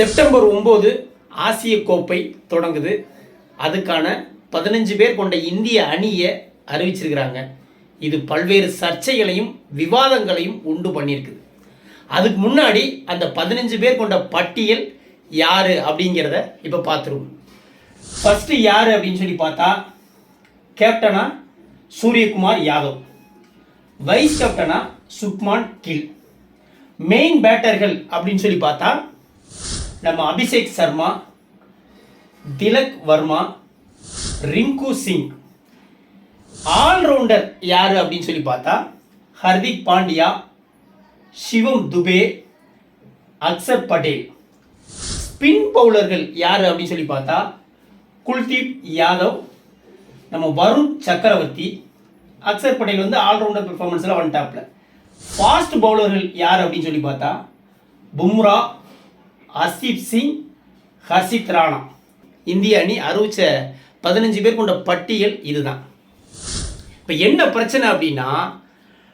September ஒம்பது ஆசிய கோப்பை தொடங்குது. அதுக்கான பதினஞ்சு பேர் கொண்ட இந்திய அணியை அறிவிச்சிருக்கிறாங்க. இது பல்வேறு சர்ச்சைகளையும் விவாதங்களையும் உண்டு பண்ணியிருக்குது. அதுக்கு முன்னாடி அந்த பதினஞ்சு பேர் கொண்ட பட்டியல் யார் அப்படிங்கிறத இப்போ பார்த்துருவோம். ஃபஸ்ட்டு யார் அப்படின்னு சொல்லி பார்த்தா கேப்டனா சூரியகுமார் யாதவ். வைஸ் கேப்டனா சுக்மான் கில். மெயின் பேட்டர்கள் அப்படின்னு சொல்லி பார்த்தா நம்ம அபிஷேக் சர்மா திலக் வர்மா ரிங்கு சிங். ஆல்ரவுண்டர் யார் அப்படின்னு சொல்லி பார்த்தா ஹர்திக் பாண்டியா சிவம் துபே அக்சர் பட்டேல். ஸ்பின் பவுலர்கள் யார் அப்படின்னு சொல்லி பார்த்தா குல்தீப் யாதவ் நம்ம வருண் சக்கரவர்த்தி அக்சர் பட்டேல் வந்து ஆல்ரவுண்டர் பெர்ஃபார்மன்ஸில் வந்துட்டாப்ல ஃபாஸ்ட் பவுலர்கள் யார் அப்படின்னு சொல்லி பார்த்தா பும்ரா அசிப் சிங் ஹர்ஷித் ராணா. இந்திய அணி அறிவிச்ச பதினஞ்சு பேர் கொண்ட பட்டியல் இதுதான். இப்போ என்ன பிரச்சனை அப்படின்னா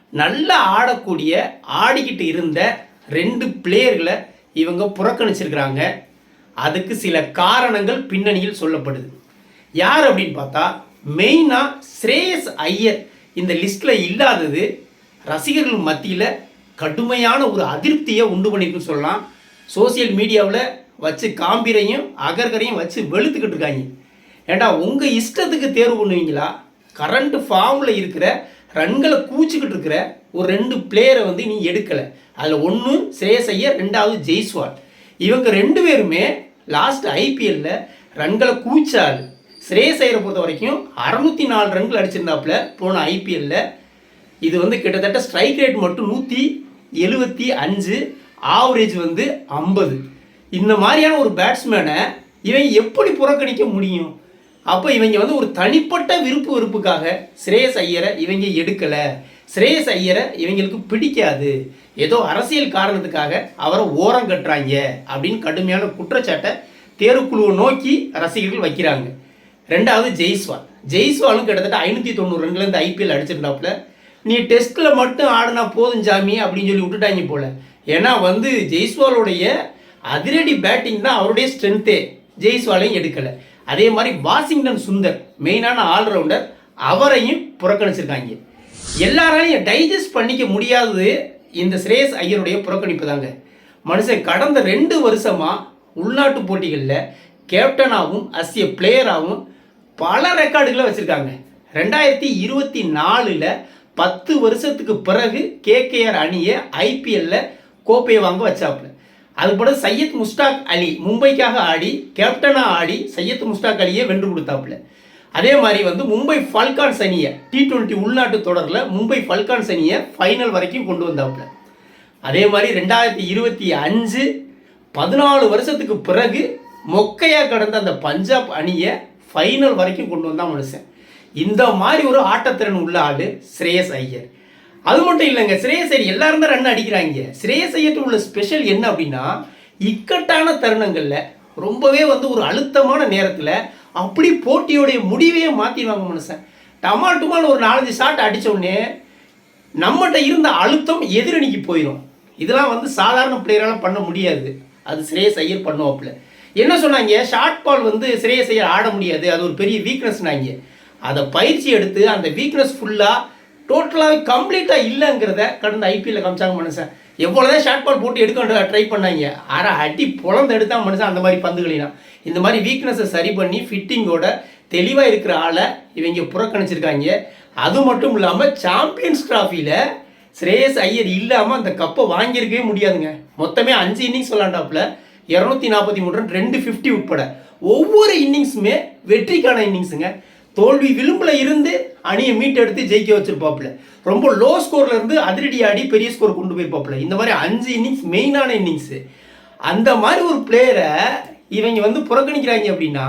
நல்லா ஆடக்கூடிய ஆடிக்கிட்டு இருந்த ரெண்டு பிளேயர்களை இவங்க புறக்கணிச்சிருக்கிறாங்க. அதுக்கு சில காரணங்கள் பின்னணியில் சொல்லப்படுது. யார் அப்படின்னு பார்த்தா மெயினாக ஸ்ரேயஸ் ஐயர் இந்த லிஸ்ட்டில் இல்லாதது ரசிகர்கள் மத்தியில் கடுமையான ஒரு அதிருப்தியை உண்டு பண்ணியிருக்குன்னு சொல்லலாம். சோசியல் மீடியாவில் வச்சு காம்பீரையும் அகர்கரையும் வச்சு வெளுத்துக்கிட்டு இருக்காங்க. ஏண்டா உங்கள் இஷ்டத்துக்கு தேர்வு பண்ணுவீங்களா? கரண்ட் ஃபார்மில் இருக்கிற ரன்களை கூச்சிக்கிட்டு இருக்கிற ஒரு ரெண்டு பிளேயரை வந்து நீ எடுக்கலை. அதில் ஒன்று ஸ்ரேயஸ் ஐயர் ரெண்டாவது ஜெய்ஸ்வால். இவங்க ரெண்டு பேருமே லாஸ்ட் ஐபிஎல்ல ரன்களை கூச்சால் ஸ்ரேயஸ் ஐயரை பொறுத்த வரைக்கும் அறநூற்றி நாலு ரன்கள் அடிச்சிருந்தாப்புல போன ஐபிஎல்ல இது வந்து கிட்டத்தட்ட ஸ்ட்ரைக் ரேட் மட்டும் நூற்றி எழுபத்தி அஞ்சு ஆவரேஜ் வந்து ஐம்பது. இந்த மாதிரியான ஒரு பேட்ஸ்மேனை இவன் எப்படி புறக்கணிக்க முடியும்? அப்போ இவங்க வந்து ஒரு தனிப்பட்ட விருப்பு வெறுப்புக்காக ஸ்ரேயஸ் ஐயரை இவங்க எடுக்கலை. ஸ்ரேயஸ் ஐயரை இவங்களுக்கு பிடிக்காது. ஏதோ அரசியல் காரணத்துக்காக அவரை ஓரம் கட்டுறாங்க அப்படின்னு கடுமையான குற்றச்சாட்டை தேர்வுக்குழுவை நோக்கி ரசிகர்கள் வைக்கிறாங்க. ரெண்டாவது ஜெய்ஸ்வால். ஜெய்ஸ்வாலும் கிட்டத்தட்ட ஐநூற்றி தொண்ணூறு ரன்லேருந்து ஐபிஎல் அடிச்சிருந்தாப்புல நீ டெஸ்ட்டில் மட்டும் ஆடினா போதும் ஜாமி அப்படின்னு சொல்லி விட்டுட்டாங்க போல. ஏன்னா வந்து ஜெய்ஸ்வாலுடைய அதிரடி பேட்டிங் தான் அவருடைய ஸ்ட்ரென்த்தே ஜெய்ஸ்வாலையும் எடுக்கலை. அதே மாதிரி வாஷிங்டன் சுந்தர் மெயினான ஆல்ரவுண்டர் அவரையும் புறக்கணிச்சிருக்காங்க. எல்லாராலையும் டைஜஸ்ட் பண்ணிக்க முடியாதது இந்த ஸ்ரேயஸ் ஐயருடைய புறக்கணிப்பு தாங்க மனுஷன் கடந்த ரெண்டு வருஷமாக உள்நாட்டு போட்டிகளில் கேப்டனாகவும் அசிய பிளேயராகவும் பல ரெக்கார்டுகளை வச்சுருக்காங்க. ரெண்டாயிரத்தி இருபத்தி நாலில் பத்து வருஷத்துக்கு பிறகு கேகேஆர் அணியை ஐபிஎல்ல கோப்பையை வாங்க வச்சாப்புல. அதுபோல சையத் முஸ்டாக் அலி மும்பைக்காக ஆடி கேப்டனாக ஆடி சையத் முஸ்டாக் அலியை வென்று கொடுத்தாப்புல. அதே மாதிரி வந்து மும்பை ஃபால்கான்ஸ் அணியை டி டுவெண்ட்டி உள்நாட்டு தொடரில் மும்பை ஃபால்கான்ஸ் அணியை ஃபைனல் வரைக்கும் கொண்டு வந்தாப்புல. அதே மாதிரி ரெண்டாயிரத்தி இருபத்தி அஞ்சு பதினாலு வருஷத்துக்கு பிறகு மொக்கையாக கடந்த அந்த பஞ்சாப் அணியை ஃபைனல் வரைக்கும் கொண்டு வந்தான் மனுஷன். இந்த மாதிரி ஒரு ஆட்டத்திறன் உள்ள ஆள் ஸ்ரேயஸ் ஐயர். அது மட்டும் இல்லைங்க ஸ்ரேயஸ் ஐயர் எல்லாரும் தான் ரன் அடிக்கிறாங்க. ஸ்ரேயஸ் ஐயர்ட்டு உள்ள ஸ்பெஷல் என்ன அப்படின்னா இக்கட்டான தருணங்களில் ரொம்பவே வந்து ஒரு அழுத்தமான நேரத்தில் அப்படி போட்டியோடைய முடிவையே மாற்றிடுவாங்க மனுஷன். டமால் ஒரு நாலஞ்சு ஷாட் அடித்தோடனே நம்மகிட்ட இருந்த அழுத்தம் எதிரணிக்கு போயிடும் இதெல்லாம் வந்து சாதாரண பிளேயரால் பண்ண முடியாது. அது ஸ்ரேயஸ் ஐயர் பண்ணுவாப்புல. என்ன சொன்னாங்க? ஷார்ட் பால் வந்து ஸ்ரேயஸ் ஐயர் ஆட முடியாது. அது ஒரு பெரிய வீக்னஸ்னாங்க அதை பயிற்சி எடுத்து அந்த வீக்னஸ் ஃபுல்லாக டோட்டலாகவே கம்ப்ளீட்டாக இல்லைங்கிறத கடந்த ஐபிஎல்ல காமிச்சாங்க மனுஷன். எவ்வளோதான் ஷார்ட் பால் போட்டு எடுக்க ட்ரை பண்ணாங்க. அரை அடி புலந்து எடுத்தால் மனுஷன் அந்த மாதிரி பந்துகளினா இந்த மாதிரி வீக்னஸை சரி பண்ணி ஃபிட்டிங்கோட தெளிவாக இருக்கிற ஆளை இவங்க புறக்கணிச்சிருக்காங்க. அது மட்டும் இல்லாமல் சாம்பியன்ஸ் ட்ராஃபியில் ஸ்ரேயஸ் ஐயர் இல்லாமல் அந்த கப்பை வாங்கியிருக்கவே முடியாதுங்க. மொத்தமே அஞ்சு இன்னிங்ஸ் விளாண்டாப்புல இரநூத்தி நாற்பத்தி மூணு ரன் ரெண்டு ஃபிஃப்டி உட்பட. ஒவ்வொரு இன்னிங்ஸுமே வெற்றிக்கான இன்னிங்ஸுங்க தோல்வி விளிம்பில் இருந்து அணியை மீட்டெடுத்து ஜெயிக்க வச்சிருப்பாப்புல. ரொம்ப லோ ஸ்கோர்ல இருந்து அதிரடி ஆடி பெரிய ஸ்கோர் கொண்டு போயிருப்பாப்புல இந்த மாதிரி அஞ்சு இன்னிங்ஸ் மெயினான இன்னிங்ஸு அந்த மாதிரி ஒரு பிளேயரை இவங்க வந்து புறக்கணிக்கிறாங்க அப்படின்னா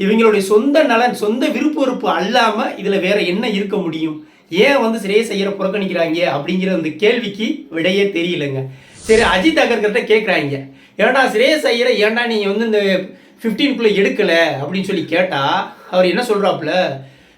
இவங்களுடைய சொந்த நலன் சொந்த விருப்பு வெறுப்பு அல்லாமல் இதில் வேற என்ன இருக்க முடியும்? ஏன் வந்து சிறையை செய்யற புறக்கணிக்கிறாங்க அப்படிங்கிற அந்த கேள்விக்கு விடையே தெரியலங்க. சரி அஜித் அகர்கிட்ட கேட்குறாங்க ஏன்டா சிறையை செய்யற ஏன்டா நீங்கள் வந்து இந்த ஃபிஃப்டீன்குள்ளே எடுக்கலை அப்படின்னு சொல்லி கேட்டால் அவர் என்ன சொல்கிறாப்புல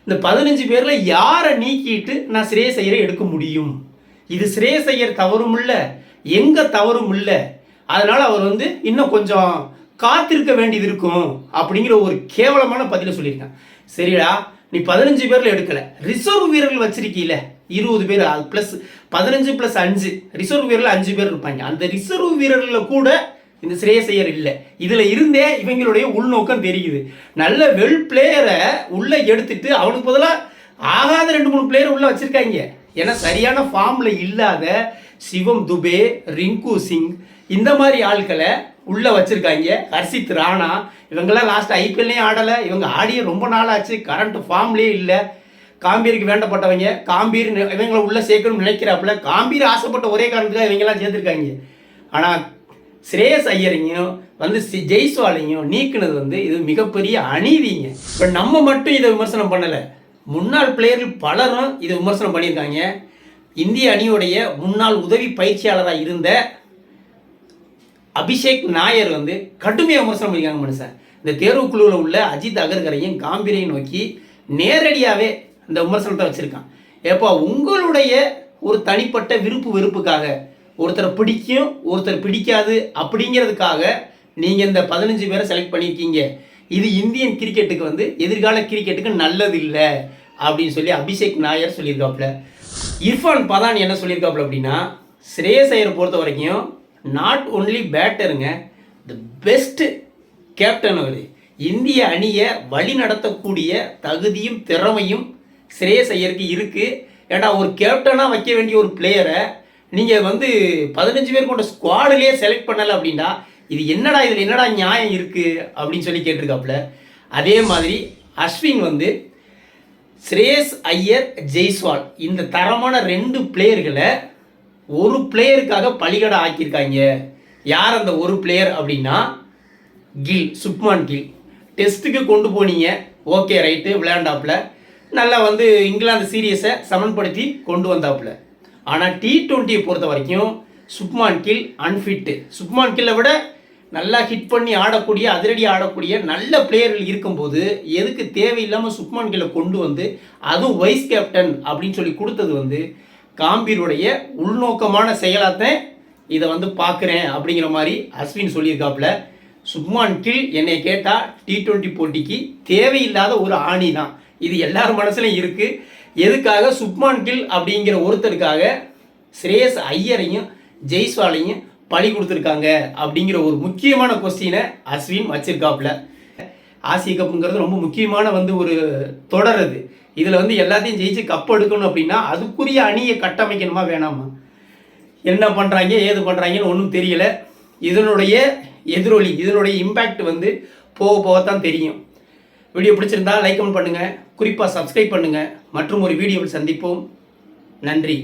இந்த பதினஞ்சு பேரில் யாரை நீக்கிட்டு நான் ஸ்ரேயஸ் எடுக்க முடியும்? இது ஸ்ரேயஸ் தவறும் இல்லை. எங்கே தவறும் இல்லை. அதனால் அவர் வந்து இன்னும் கொஞ்சம் காத்திருக்க வேண்டியது இருக்கும் அப்படிங்கிற ஒரு கேவலமான பதிலை சொல்லியிருக்கான். சரிடா நீ பதினஞ்சு பேரில் எடுக்கலை. ரிசர்வ் வீரர்கள் வச்சிருக்கீல இருபது பேர் ப்ளஸ் பதினஞ்சு ப்ளஸ் அஞ்சு. ரிசர்வ் வீரர்கள் அஞ்சு பேர் இருப்பாங்க. அந்த ரிசர்வ் வீரர்களில் கூட இந்த சிரேசையர் இல்லை. இதில் இருந்தே இவங்களுடைய உள்நோக்கம் தெரியுது. நல்ல வெல் பிளேயரை உள்ளே எடுத்துட்டு அவனுக்கு பதிலாக ஆகாத ரெண்டு மூணு பிளேயர் உள்ளே வச்சுருக்காங்க. ஏன்னா சரியான ஃபார்மில் இல்லாத சிவம் துபே ரிங்கு சிங் இந்த மாதிரி ஆட்களை உள்ளே வச்சுருக்காங்க. ஹர்ஷித் ராணா இவங்கெல்லாம் லாஸ்ட் ஐபிஎல்லையும் ஆடலை. இவங்க ஆடியே ரொம்ப நாள் ஆச்சு கரண்ட் ஃபார்ம்லேயே இல்லை. காம்பீருக்கு வேண்டப்பட்டவங்க காம்பீர் இவங்களை உள்ளே சேர்க்கணும்னு நினைக்கிறாப்புல. காம்பீர் ஆசைப்பட்ட ஒரே காரணத்துக்காக இவங்கெல்லாம் சேர்த்துருக்காங்க. ஆனால் ஸ்ரேயஸ் ஐயரையும் வந்து ஜெய்ஸ்வாலையும் நீக்குனது வந்து இது மிகப்பெரிய அநீதிங்க. இப்போ நம்ம மட்டும் இதை விமர்சனம் பண்ணலை. முன்னாள் பிளேயர்கள் பலரும் இதை விமர்சனம் பண்ணியிருக்காங்க. இந்திய அணியுடைய முன்னாள் உதவி பயிற்சியாளராக இருந்த அபிஷேக் நாயர் வந்து கடுமையாக விமர்சனம் பண்ணியிருக்காங்க மனுஷன். இந்த தேர்வுக்குழுவில் உள்ள அஜித் அகர்கரையும் காம்பீரையும் நோக்கி நேரடியாகவே இந்த விமர்சனத்தை வச்சுருக்கான். ஏப்பா உங்களுடைய ஒரு தனிப்பட்ட விருப்பு வெறுப்புக்காக ஒருத்தரை பிடிக்கும் ஒருத்தர் பிடிக்காது அப்படிங்கிறதுக்காக நீங்கள் இந்த பதினஞ்சு பேரை செலக்ட் பண்ணியிருக்கீங்க. இது இந்தியன் கிரிக்கெட்டுக்கு வந்து எதிர்கால கிரிக்கெட்டுக்கு நல்லது இல்லை அப்படின்னு சொல்லி அபிஷேக் நாயர் சொல்லியிருக்காப்புல. இர்ஃபான் பதான் என்ன சொல்லியிருக்காப்புல அப்படின்னா ஸ்ரேயஸ் ஐயரை பொறுத்த வரைக்கும் நாட் ஒன்லி பேட்டருங்க த பெஸ்ட்டு கேப்டன் அவர். இந்திய அணியை வழி நடத்தக்கூடிய தகுதியும் திறமையும் ஸ்ரேயஸ் ஐயருக்கு இருக்குது ஏன்னா ஒரு கேப்டனாக வைக்க வேண்டிய ஒரு பிளேயரை நீங்கள் வந்து பதினஞ்சு பேர் கொண்ட ஸ்குவாடிலேயே செலக்ட் பண்ணலை அப்படின்னா இது என்னடா இதில் என்னடா நியாயம் இருக்குது அப்படின்னு சொல்லி கேட்டிருக்காப்புல. அதே மாதிரி அஸ்வின் வந்து ஸ்ரேஸ் ஐயர் ஜெய்ஸ்வால் இந்த தரமான ரெண்டு பிளேயர்களை ஒரு பிளேயருக்காக பலிகடை ஆக்கியிருக்காங்க. யார் அந்த ஒரு பிளேயர் அப்படின்னா கில் சுப்மான் கில். டெஸ்ட்டுக்கு கொண்டு போனீங்க. ஓகே ரைட்டு விளையாண்டாப்புல. நல்லா வந்து இங்கிலாந்து சீரியஸை சமன்படுத்தி கொண்டு வந்தாப்புல. ஆனால் டி ட்வெண்ட்டியை பொறுத்த வரைக்கும் சுப்மான் கில் அன்ஃபிட்டு சுப்மான் கில்லை விட நல்லா ஹிட் பண்ணி ஆடக்கூடிய அதிரடி ஆடக்கூடிய நல்ல பிளேயர்கள் இருக்கும்போது எதுக்கு தேவையில்லாமல் சுப்மான் கில்லை கொண்டு வந்து அதுவும் வைஸ் கேப்டன் அப்படின்னு சொல்லி கொடுத்தது வந்து காம்பீருடைய உள்நோக்கமான செயலாத்தான் இதை வந்து பார்க்குறேன் அப்படிங்கிற மாதிரி அஸ்வின் சொல்லியிருக்காப்புல. சுப்மான் கில் என்னை கேட்டால் டி டுவெண்ட்டி போட்டிக்கு தேவையில்லாத ஒரு ஆணி தான் இது எல்லார் மனசுலையும் இருக்குது எதுக்காக சுப்மான் கில் அப்படிங்கிற ஒருத்தருக்காக ஸ்ரேயஸ் ஐயரையும் ஜெய்ஸ்வாலையும் பழி கொடுத்துருக்காங்க அப்படிங்கிற ஒரு முக்கியமான கொஸ்டினை அஸ்வின் வச்சிருக்காப்புல. ஆசிய கப்புங்கிறது ரொம்ப முக்கியமான வந்து ஒரு தொடர் அது. இதில் வந்து எல்லாத்தையும் ஜெயிச்சு கப் எடுக்கணும் அப்படின்னா அதுக்குரிய அணியை கட்டமைக்கணுமா வேணாமா? என்ன பண்ணுறாங்க ஏது பண்ணுறாங்கன்னு ஒன்றும் தெரியல. இதனுடைய எதிரொலி இதனுடைய இம்பேக்ட் வந்து போக போகத்தான் தெரியும். வீடியோ பிடிச்சிருந்தா லைக் கமெண்ட் பண்ணுங்கள் குறிப்பாக சப்ஸ்கிரைப் பண்ணுங்கள் மற்றும் ஒரு வீடியோவில் சந்திப்போம். நன்றி.